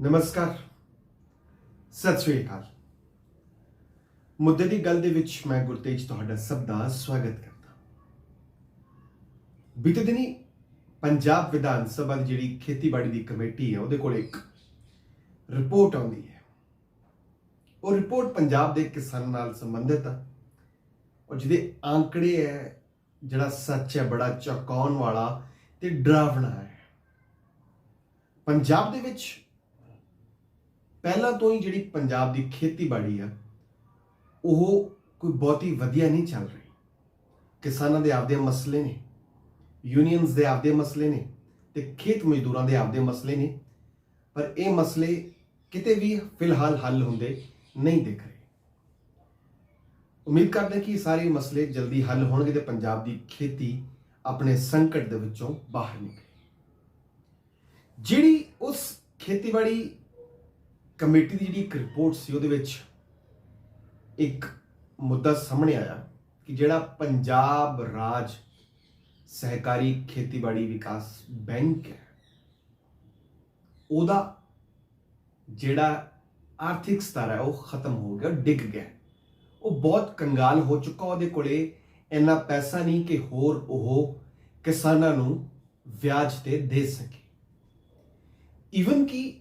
ਨਮਸਕਾਰ। ਸਤਿ ਸ੍ਰੀ ਅਕਾਲ। ਮੁੱਦੇ ਦੀ ਗੱਲ ਦੇ ਵਿੱਚ ਮੈਂ ਗੁਰਤੇਜ ਤੁਹਾਡਾ ਸਭ ਦਾ ਸਵਾਗਤ ਕਰਦਾ ਬੀਤੇ ਦਿਨੀ ਪੰਜਾਬ ਵਿਧਾਨ ਸਭਾ ਦੀ ਜਿਹੜੀ ਖੇਤੀਬਾੜੀ ਦੀ ਕਮੇਟੀ ਹੈ, ਉਹਦੇ ਕੋਲ ਇੱਕ ਰਿਪੋਰਟ ਆਉਂਦੀ ਹੈ। ਉਹ ਰਿਪੋਰਟ ਪੰਜਾਬ ਦੇ ਕਿਸਾਨਾਂ ਨਾਲ ਸੰਬੰਧਿਤ ਹੈ ਔਰ ਜਿਹਦੇ ਆંકੜੇ ਹੈ, ਜਿਹੜਾ ਸੱਚ ਹੈ, ਬੜਾ ਚੌਂਕਾਉਣ ਵਾਲਾ ਤੇ ਡਰਾਵਣਾ ਹੈ। ਪੰਜਾਬ ਦੇ ਵਿੱਚ ਪਹਿਲਾਂ ਤੋਂ ਹੀ ਜਿਹੜੀ ਪੰਜਾਬ ਦੀ ਖੇਤੀਬਾੜੀ ਆ, ਉਹ ਕੋਈ ਬਹੁਤੀ ਵਧੀਆ ਨਹੀਂ ਚੱਲ ਰਹੀ। ਕਿਸਾਨਾਂ ਦੇ ਆਪਦੇ ਮਸਲੇ ਨੇ ਯੂਨੀਅਨਸ ਦੇ ਆਪਦੇ ਮਸਲੇ ਨੇ ਤੇ ਖੇਤ ਮਜ਼ਦੂਰਾਂ ਦੇ ਆਪਦੇ ਮਸਲੇ ਨੇ, ਪਰ ਇਹ ਮਸਲੇ ਕਿਤੇ ਵੀ ਫਿਲਹਾਲ ਹੱਲ ਹੁੰਦੇ ਨਹੀਂ ਦਿਖ ਰਹੇ। ਉਮੀਦ ਕਰਦੇ ਹਾਂ ਕਿ ਇਹ ਸਾਰੇ ਮਸਲੇ ਜਲਦੀ ਹੱਲ ਹੋਣਗੇ ਤੇ ਪੰਜਾਬ ਦੀ ਖੇਤੀ ਆਪਣੇ ਸੰਕਟ ਦੇ ਵਿੱਚੋਂ ਬਾਹਰ ਨਿਕਲੇ। ਜਿਹੜੀ ਉਸ ਖੇਤੀਬਾੜੀ ਕਮੇਟੀ ਦੀ ਜਿਹੜੀ ਇੱਕ ਰਿਪੋਰਟ ਸੀ, ਉਹਦੇ ਵਿੱਚ ਇੱਕ ਮੁੱਦਾ ਸਾਹਮਣੇ ਆਇਆ ਕਿ ਜਿਹੜਾ ਪੰਜਾਬ ਰਾਜ ਸਹਿਕਾਰੀ ਖੇਤੀਬਾੜੀ ਵਿਕਾਸ ਬੈਂਕ ਹੈ, ਉਹਦਾ ਜਿਹੜਾ ਆਰਥਿਕ ਸਤਰ ਹੈ, ਉਹ ਖਤਮ ਹੋ ਗਿਆ, ਡਿੱਗ ਗਿਆ। ਉਹ ਬਹੁਤ ਕੰਗਾਲ ਹੋ ਚੁੱਕਾ ਉਹਦੇ ਕੋਲੇ, ਇੰਨਾ ਪੈਸਾ ਨਹੀਂ ਕਿ ਹੋਰ ਉਹ ਕਿਸਾਨਾਂ ਨੂੰ ਵਿਆਜ ਤੇ ਦੇ ਸਕੇ। ਈਵਨ ਕਿ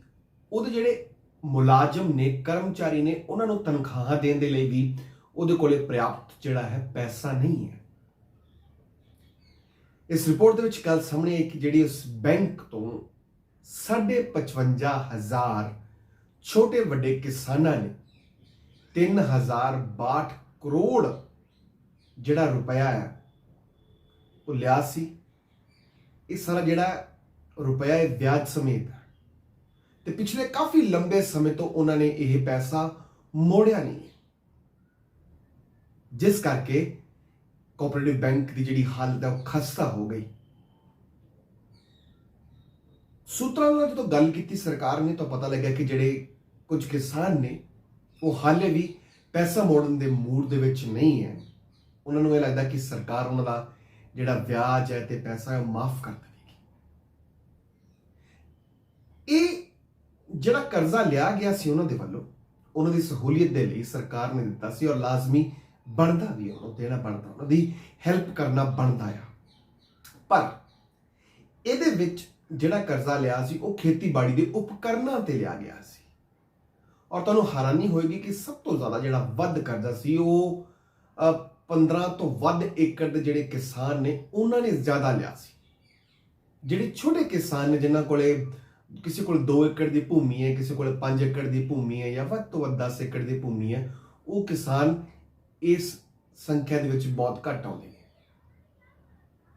ਉਹਦੇ ਜਿਹੜੇ ਮੁਲਾਜ਼ਮ ਨੇ, ਕਰਮਚਾਰੀ ਨੇ, ਉਹਨਾਂ ਨੂੰ ਤਨਖਾਹਾਂ ਦੇਣ ਦੇ ਲਈ ਵੀ ਉਹਦੇ ਕੋਲੇ ਪ੍ਰਿਆਪਤ ਜਿਹੜਾ ਹੈ ਪੈਸਾ ਨਹੀਂ ਹੈ। ਇਸ ਰਿਪੋਰਟ ਦੇ ਵਿੱਚ ਗੱਲ ਸਾਹਮਣੇ ਆਈ ਕਿ ਜਿਹੜੀ ਉਸ ਬੈਂਕ ਤੋਂ 55000 ਛੋਟੇ ਵੱਡੇ ਕਿਸਾਨਾਂ ਨੇ 3062 ਕਰੋੜ ਜਿਹੜਾ ਰੁਪਇਆ ਹੈ ਉਹ ਲਿਆ ਸੀ। ਇਹ ਸਾਰਾ ਜਿਹੜਾ ਰੁਪਇਆ ਹੈ ਵਿਆਜ ਸਮੇਤ ਹੈ ਤੇ ਪਿਛਲੇ ਕਾਫੀ ਲੰਬੇ ਸਮੇਂ ਤੋਂ ਉਹਨਾਂ ਨੇ ਇਹ ਪੈਸਾ ਮੋੜਿਆ ਨਹੀਂ। ਜਿਸ ਕਰਕੇ ਕੋਆਪਰੇਟਿਵ ਬੈਂਕ ਦੀ ਜਿਹੜੀ ਹਾਲਤ ਹੈ ਉਹ ਖਸਤਾ ਹੋ ਗਈ। ਸੂਤਰਾਂ ਨਾਲ ਜਦੋਂ ਗੱਲ ਕੀਤੀ ਸਰਕਾਰ ਨੇ, ਤਾਂ ਪਤਾ ਲੱਗਾ ਕਿ ਜਿਹੜੇ ਕੁਝ ਕਿਸਾਨ ਨੇ ਉਹ ਹਾਲੇ ਵੀ ਪੈਸਾ ਮੋੜਨ ਦੇ ਮੂਡ ਦੇ ਵਿੱਚ ਨਹੀਂ ਹੈ। ਉਹਨਾਂ ਨੂੰ ਇਹ ਲੱਗਦਾ ਕਿ ਸਰਕਾਰ ਉਹਨਾਂ ਦਾ ਜਿਹੜਾ ਵਿਆਜ ਹੈ ਤੇ ਪੈਸਾ ਹੈ ਉਹ ਮਾਫ ਕਰ ਦੇਵੇਗੀ। ਇਹ ਜਿਹੜਾ ਕਰਜ਼ਾ ਲਿਆ ਗਿਆ ਸੀ ਉਹਨਾਂ ਦੇ ਵੱਲੋਂ, ਉਹਨਾਂ ਦੀ ਸਹੂਲੀਅਤ ਦੇ ਲਈ ਸਰਕਾਰ ਨੇ ਦਿੱਤਾ ਸੀ ਔਰ ਲਾਜ਼ਮੀ ਬਣਦਾ ਵੀ ਉਹਨੂੰ ਦੇਣਾ ਬਣਦਾ, ਉਹਨਾਂ ਦੀ ਹੈਲਪ ਕਰਨਾ ਬਣਦਾ ਆ। ਪਰ ਇਹਦੇ ਵਿੱਚ ਜਿਹੜਾ ਕਰਜ਼ਾ ਲਿਆ ਸੀ, ਉਹ ਖੇਤੀਬਾੜੀ ਦੇ ਉਪਕਰਨਾਂ ਤੇ ਲਿਆ ਗਿਆ ਸੀ। ਔਰ ਤੁਹਾਨੂੰ ਹੈਰਾਨੀ ਹੋਏਗੀ ਕਿ ਸਭ ਤੋਂ ਜ਼ਿਆਦਾ ਜਿਹੜਾ ਵੱਧ ਕਰਜ਼ਾ ਸੀ ਉਹ ਅ, 15 ਤੋਂ ਵੱਧ ਏਕੜ ਦੇ ਜਿਹੜੇ ਕਿਸਾਨ ਨੇ ਉਹਨਾਂ ਨੇ ਜ਼ਿਆਦਾ ਲਿਆ ਸੀ। ਜਿਹੜੇ ਛੋਟੇ ਕਿਸਾਨ ਨੇ ਜਿਨ੍ਹਾਂ ਕੋਲੇ ਕਿਸੇ ਕੋਲ 2 ਏਕੜ ਦੀ ਭੂਮੀ ਹੈ ਕਿਸੇ ਕੋਲ 5 ਏਕੜ ਦੀ ਭੂਮੀ ਹੈ ਜਾਂ ਵੱਧ ਤੋਂ ਵੱਧ 10 ਏਕੜ ਦੀ ਭੂਮੀ ਹੈ ਉਹ ਕਿਸਾਨ ਇਸ ਸੰਖਿਆ ਦੇ ਵਿੱਚ ਬਹੁਤ ਘੱਟ ਆਉਂਦੇ ਨੇ।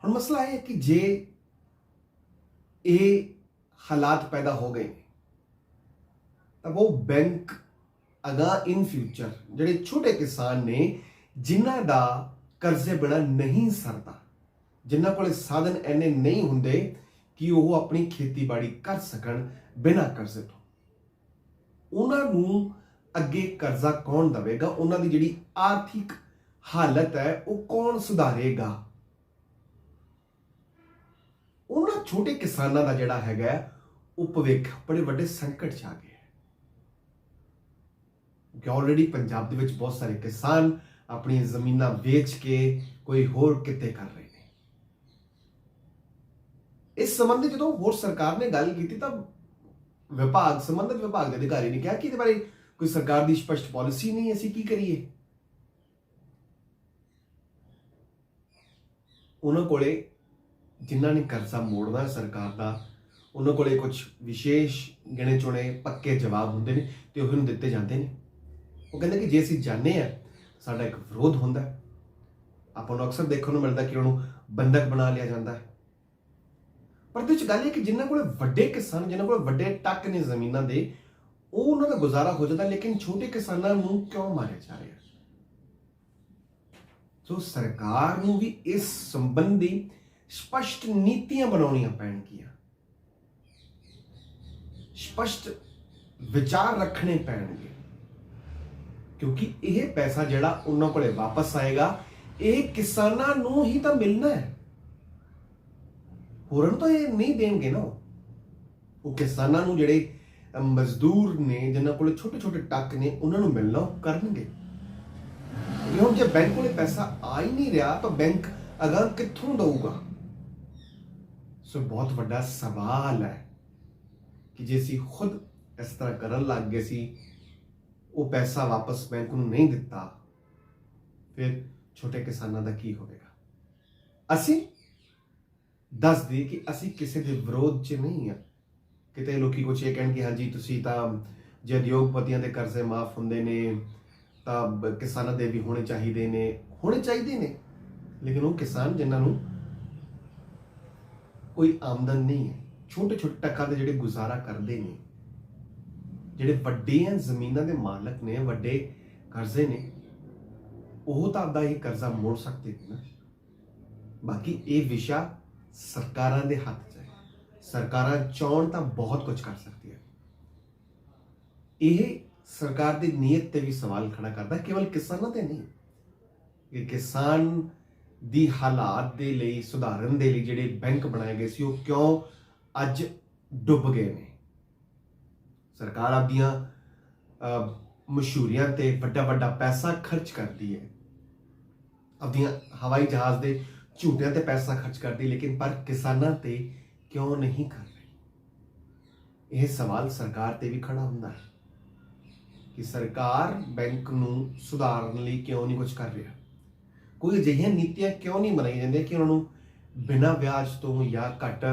ਹੁਣ ਮਸਲਾ ਇਹ ਹੈ ਕਿ ਜੇ ਇਹ ਹਾਲਾਤ ਪੈਦਾ ਹੋ ਗਏ ਨੇ, ਤਾਂ ਉਹ ਬੈਂਕ ਅਗਾ ਇਨ ਫਿਊਚਰ, ਜਿਹੜੇ ਛੋਟੇ ਕਿਸਾਨ ਨੇ, ਜਿਨ੍ਹਾਂ ਦਾ ਕਰਜ਼ੇ ਬਿਨਾ ਨਹੀਂ ਸਰਦਾ, ਜਿਨ੍ਹਾਂ ਕੋਲੇ ਸਾਧਨ ਐਨੇ ਨਹੀਂ ਹੁੰਦੇ ਕਿ ਉਹ ਆਪਣੀ ਖੇਤੀਬਾੜੀ ਕਰ ਸਕਣ ਬਿਨਾਂ ਕਰਜ਼ੇ ਤੋਂ। ਉਹਨਾਂ ਨੂੰ ਅੱਗੇ ਕਰਜ਼ਾ ਕੌਣ ਦੇਵੇਗਾ? ਉਹਨਾਂ ਦੀ ਜਿਹੜੀ ਆਰਥਿਕ ਹਾਲਤ ਹੈ, ਉਹ ਕੌਣ ਸੁਧਾਰੇਗਾ? ਉਹਨਾਂ ਛੋਟੇ ਕਿਸਾਨਾਂ ਦਾ ਜਿਹੜਾ ਹੈਗਾ, ਉਹ ਭਵਿੱਖ ਬੜੇ ਵੱਡੇ ਸੰਕਟ 'ਚ ਆ ਗਿਆ। ਕਿ ਆਲਰੇਡੀ ਪੰਜਾਬ ਦੇ ਵਿੱਚ ਬਹੁਤ ਸਾਰੇ ਕਿਸਾਨ ਆਪਣੀਆਂ ਜ਼ਮੀਨਾਂ ਵੇਚ ਕੇ ਕੋਈ ਹੋਰ ਕਿਤੇ ਕਰ ਰਹੇ ਨੇ। ਇਸ ਸੰਬੰਧੀ ਜਦੋਂ ਹੋਰ ਸਰਕਾਰ ਨੇ ਗੱਲ ਕੀਤੀ ਤਾਂ ਵਿਭਾਗ, ਸੰਬੰਧਿਤ ਵਿਭਾਗ ਦੇ ਅਧਿਕਾਰੀ ਨੇ ਕਿਹਾ ਕਿ ਇਹਦੇ ਬਾਰੇ ਕੋਈ ਸਰਕਾਰ ਦੀ ਸਪਸ਼ਟ ਪਾਲਿਸੀ ਨਹੀਂ ਅਸੀਂ ਕੀ ਕਰੀਏ? ਉਹਨਾਂ ਕੋਲੇ ਜਿਨ੍ਹਾਂ ਨੇ ਕਰਜ਼ਾ ਮੋੜਨਾ ਸਰਕਾਰ ਦਾ, ਉਹਨਾਂ ਕੋਲੇ ਕੁਝ ਵਿਸ਼ੇਸ਼ ਗਿਣੇ ਚੁਣੇ ਪੱਕੇ ਜਵਾਬ ਹੁੰਦੇ ਨੇ ਤੇ ਉਹ ਨੂੰ ਦਿੱਤੇ ਜਾਂਦੇ ਨੇ। ਉਹ ਕਹਿੰਦੇ ਕਿ ਜੇ ਅਸੀਂ ਜਾਣਦੇ ਆ ਸਾਡਾ ਇੱਕ ਵਿਰੋਧ ਹੁੰਦਾ ਆਪਾਂ ਨੂੰ ਅਕਸਰ ਦੇਖਣ ਨੂੰ ਮਿਲਦਾ ਕਿ ਉਹਨੂੰ ਬੰਦਕ ਬਣਾ ਲਿਆ ਜਾਂਦਾ ਹੈ। ਪਰ ਤੇ ਚ ਗੱਲ ਹੈ ਕਿ ਜਿਨ੍ਹਾਂ ਕੋਲ ਵੱਡੇ ਕਿਸਾਨ, ਜਿਨ੍ਹਾਂ ਕੋਲ ਵੱਡੇ ਟੱਕ ਨੇ ਜ਼ਮੀਨਾਂ ਦੇ, ਉਹ ਉਹਨਾਂ ਦਾ ਗੁਜ਼ਾਰਾ ਹੋ ਜਾਂਦਾ, ਲੇਕਿਨ ਛੋਟੇ ਕਿਸਾਨਾਂ ਨੂੰ ਕਿਉਂ ਮਾਰਿਆ ਜਾ ਰਿਹਾ ਸੋ ਸਰਕਾਰ ਨੂੰ ਵੀ ਇਸ ਸੰਬੰਧੀ ਸਪਸ਼ਟ ਨੀਤੀਆਂ ਬਣਾਉਣੀਆਂ ਪੈਣਗੀਆਂ। ਸਪਸ਼ਟ ਵਿਚਾਰ ਰੱਖਣੇ ਪੈਣਗੇ। ਕਿਉਂਕਿ ਇਹ ਪੈਸਾ ਜਿਹੜਾ ਉਹਨਾਂ ਕੋਲੇ ਵਾਪਸ ਆਏਗਾ, ਇਹ ਕਿਸਾਨਾਂ ਨੂੰ ਹੀ ਤਾਂ ਮਿਲਣਾ ਹੈ। ਹੋਰਾਂ ਤਾਂ ਇਹ ਨਹੀਂ ਦੇਣਗੇ ਨਾ ਉਹ। ਕਿਸਾਨਾਂ ਨੂੰ ਜਿਹੜੇ ਮਜ਼ਦੂਰ ਨੇ, ਜਿਨ੍ਹਾਂ ਕੋਲੇ ਛੋਟੇ ਛੋਟੇ ਟੱਕ ਨੇ, ਉਹਨਾਂ ਨੂੰ ਮਿਲਣਾ ਉਹ ਕਰਨਗੇ। ਇਹ ਹੁਣ ਜੇ ਬੈਂਕ ਕੋਲੇ ਪੈਸਾ ਆ ਹੀ ਨਹੀਂ ਰਿਹਾ, ਤਾਂ ਬੈਂਕ ਅਗਰ ਕਿੱਥੋਂ ਦਊਗਾ? ਸੋ ਬਹੁਤ ਵੱਡਾ ਸਵਾਲ ਹੈ ਕਿ ਜੇ ਅਸੀਂ ਖੁਦ ਇਸ ਤਰ੍ਹਾਂ ਕਰਨ ਲੱਗ ਗਏ ਸੀ ਉਹ ਪੈਸਾ ਵਾਪਸ ਬੈਂਕ ਨੂੰ ਨਹੀਂ ਦਿੱਤਾ, ਫਿਰ ਛੋਟੇ ਕਿਸਾਨਾਂ ਦਾ ਕੀ ਹੋਵੇਗਾ? ਅਸੀਂ ਦੱਸ ਦੇ ਕਿ ਅਸੀਂ ਕਿਸੇ ਦੇ ਵਿਰੋਧ 'ਚ ਨਹੀਂ ਆ। ਕਿਤੇ ਲੋਕੀ ਕੁਛ ਇਹ ਕਹਿਣ ਕਿ ਹਾਂਜੀ, ਤੁਸੀਂ ਤਾਂ ਜੇ ਉਦਯੋਗਪਤੀਆਂ ਦੇ ਕਰਜ਼ੇ ਮਾਫ ਹੁੰਦੇ ਨੇ, ਤਾਂ ਕਿਸਾਨਾਂ ਦੇ ਵੀ ਹੋਣੇ ਚਾਹੀਦੇ ਨੇ। ਹੋਣੇ ਚਾਹੀਦੇ ਨੇ, ਲੇਕਿਨ ਉਹ ਕਿਸਾਨ ਜਿਨ੍ਹਾਂ ਨੂੰ ਕੋਈ ਆਮਦਨ ਨਹੀਂ ਹੈ। ਛੋਟੇ ਛੋਟੇ ਟੱਕਾਂ ਦੇ ਜਿਹੜੇ ਗੁਜ਼ਾਰਾ ਕਰਦੇ ਨੇ ਜਿਹੜੇ ਵੱਡੇ ਵੱਡੀਆਂ ਜ਼ਮੀਨਾਂ ਦੇ ਮਾਲਕ ਨੇ, ਵੱਡੇ ਕਰਜ਼ੇ ਨੇ, ਉਹ ਤਾਂ ਆਪਦਾ ਇਹ ਕਰਜ਼ਾ ਮੋੜ ਸਕਦੇ ਨੇ ਨਾ। ਬਾਕੀ ਇਹ ਵਿਸ਼ਾ ਸਰਕਾਰਾਂ ਦੇ ਹੱਥ 'ਚ ਹੈ। ਸਰਕਾਰਾਂ ਚਾਹਣ ਤਾਂ ਬਹੁਤ ਕੁਝ ਕਰ ਸਕਦੀਆਂ। ਇਹ ਸਰਕਾਰ ਦੀ ਨੀਅਤ ਤੇ ਵੀ ਸਵਾਲ ਖੜਾ ਕਰਦਾ, ਕੇਵਲ ਕਿਸਾਨਾਂ ਤੇ ਨਹੀਂ। ਕਿ ਕਿਸਾਨ ਦੀ ਹਾਲਾਤ ਦੇ ਲਈ, ਸੁਧਾਰਨ ਦੇ ਲਈ ਜਿਹੜੇ ਬੈਂਕ ਬਣਾਏ ਗਏ ਸੀ, ਉਹ ਕਿਉਂ ਅੱਜ ਡੁੱਬ ਗਏ ਨੇ? ਸਰਕਾਰ ਆਪਦੀਆਂ ਮਸ਼ਹੂਰੀਆਂ ਤੇ ਵੱਡਾ ਵੱਡਾ ਪੈਸਾ ਖਰਚ ਕਰਦੀ ਹੈ। ਆਪਦੀਆਂ ਹਵਾਈ ਜਹਾਜ਼ ਦੇ ਝੂਟਿਆਂ ਤੇ ਪੈਸਾ ਖਰਚ ਕਰਦੀ ਲੇਕਿਨ ਪਰ ਕਿਸਾਨਾਂ ਤੇ ਕਿਉਂ ਨਹੀਂ ਕਰ ਰਹੀ? ਇਹ ਸਵਾਲ ਸਰਕਾਰ ਤੇ ਵੀ ਖੜਾ ਹੁੰਦਾ ਹੈ ਕਿ ਸਰਕਾਰ ਬੈਂਕ ਨੂੰ ਸੁਧਾਰਨ ਲਈ ਕਿਉਂ ਨਹੀਂ ਕੁਝ ਕਰ ਰਿਹਾ? ਕੋਈ ਅਜਿਹੀਆਂ ਨੀਤੀਆਂ ਕਿਉਂ ਨਹੀਂ ਬਣਾਈ ਜਾਂਦੀਆਂ ਕਿ ਉਹਨਾਂ ਨੂੰ ਬਿਨਾਂ ਵਿਆਜ ਤੋਂ ਜਾਂ ਘੱਟ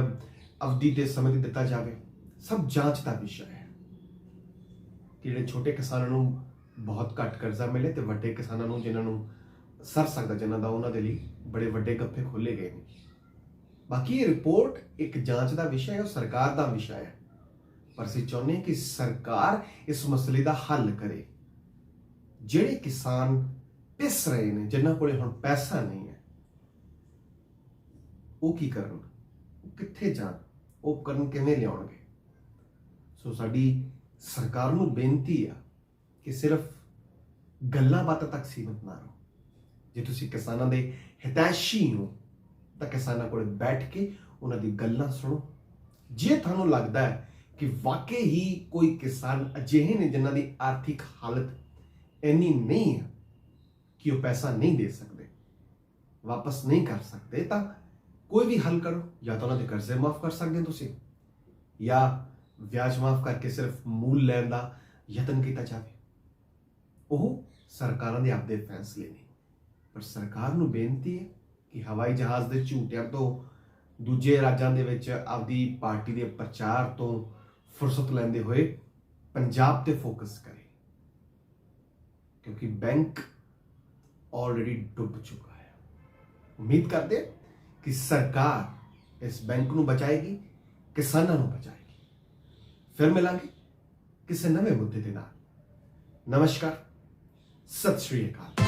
ਅਵਧੀ ਦੇ ਸਮੇਂ ਤੇ ਦਿੱਤਾ ਜਾਵੇ? ਸਭ ਜਾਂਚ ਦਾ ਵਿਸ਼ਾ ਹੈ। ਕਿ ਜਿਹੜੇ ਛੋਟੇ ਕਿਸਾਨਾਂ ਨੂੰ ਬਹੁਤ ਘੱਟ ਕਰਜ਼ਾ ਮਿਲੇ ਤੇ ਵੱਡੇ ਕਿਸਾਨਾਂ ਨੂੰ ਜਿਨ੍ਹਾਂ ਨੂੰ ਸਰ ਸਕਦਾ, ਜਿਨ੍ਹਾਂ ਦਾ ਉਹਨਾਂ ਦੇ ਲਈ ਬੜੇ ਵੱਡੇ ਗੱਫੇ ਖੋਲੇ ਗਏ ਨੇ। ਬਾਕੀ ਇਹ ਰਿਪੋਰਟ ਇੱਕ ਜਾਂਚ ਦਾ ਵਿਸ਼ਾ ਹੈ, ਉਹ ਸਰਕਾਰ ਦਾ ਵਿਸ਼ਾ ਹੈ। ਪਰ ਅਸੀਂ ਚਾਹੁੰਦੇ ਹਾਂ ਕਿ ਸਰਕਾਰ ਇਸ ਮਸਲੇ ਦਾ ਹੱਲ ਕਰੇ। ਜਿਹੜੇ ਕਿਸਾਨ ਪਿਸ ਰਹੇ ਨੇ, ਜਿਨ੍ਹਾਂ ਕੋਲੇ ਹੁਣ ਪੈਸਾ ਨਹੀਂ ਹੈ, ਉਹ ਕੀ ਕਰਨ? ਉਹ ਕਿੱਥੇ ਜਾਣ? ਉਹ ਕਰਨ ਕਿਵੇਂ ਲਿਆਉਣਗੇ? ਸੋ ਸਾਡੀ ਸਰਕਾਰ ਨੂੰ ਬੇਨਤੀ ਆ ਕਿ ਸਿਰਫ ਗੱਲਾਂ ਬਾਤਾਂ ਤੱਕ ਸੀਮਤ ਨਾ ਰਹੋ। ਜੇ ਤੁਸੀਂ ਕਿਸਾਨਾਂ ਦੇ ਹਿਤੈਸ਼ੀ ਹੋ, ਤਾਂ ਕਿਸਾਨਾਂ ਕੋਲ ਬੈਠ ਕੇ ਉਹਨਾਂ ਦੀ ਗੱਲਾਂ ਸੁਣੋ। ਜੇ ਤੁਹਾਨੂੰ ਲੱਗਦਾ ਹੈ ਕਿ ਵਾਕਈ ਹੀ ਕੋਈ ਕਿਸਾਨ ਅਜਿਹੇ ਨੇ ਜਿਨ੍ਹਾਂ ਦੀ ਆਰਥਿਕ ਹਾਲਤ ਇੰਨੀ ਨਹੀਂ ਹੈ ਕਿ ਉਹ ਪੈਸਾ ਨਹੀਂ ਦੇ ਸਕਦੇ, ਵਾਪਸ ਨਹੀਂ ਕਰ ਸਕਦੇ, ਤਾਂ ਕੋਈ ਵੀ ਹੱਲ ਕਰੋ। ਜਾਂ ਤਾਂ ਉਹਨਾਂ ਦੇ ਕਰਜ਼ੇ ਮਾਫ ਕਰ ਸਕਦੇ ਹੋ ਤੁਸੀਂ, ਜਾਂ ਵਿਆਜ ਮਾਫ ਕਰਕੇ ਸਿਰਫ ਮੂਲ ਲੈਣ ਦਾ ਯਤਨ ਕੀਤਾ ਜਾਵੇ। ਉਹ ਸਰਕਾਰਾਂ ਦੇ ਆਪਦੇ ਫੈਸਲੇ ਨੇ। ਪਰ ਸਰਕਾਰ ਨੂੰ ਬੇਨਤੀ ਹੈ ਕਿ ਹਵਾਈ ਜਹਾਜ਼ ਦੇ ਝੂਟਿਆਂ ਤੋਂ ਦੂਜੇ ਰਾਜਾਂ ਦੇ ਵਿੱਚ ਆਪਦੀ ਪਾਰਟੀ ਦੇ ਪ੍ਰਚਾਰ ਤੋਂ ਫੁਰਸਤ ਲੈਂਦੇ ਹੋਏ ਪੰਜਾਬ ਤੇ ਫੋਕਸ ਕਰੇ। ਕਿਉਂਕਿ ਬੈਂਕ ਆਲਰੇਡੀ ਡੁੱਬ ਚੁੱਕਾ ਹੈ। ਉਮੀਦ ਕਰਦੇ ਕਿ ਸਰਕਾਰ ਇਸ ਬੈਂਕ ਨੂੰ ਬਚਾਏਗੀ, ਕਿਸਾਨਾਂ ਨੂੰ ਬਚਾਏਗੀ। ਫਿਰ ਮਿਲਾਂਗੇ ਕਿਸੇ ਨਵੇਂ ਮੁੱਦੇ ਦੇ ਨਾਲ ਨਮਸਕਾਰ ਸਤਿ ਸ਼੍ਰੀ ਅਕਾਲ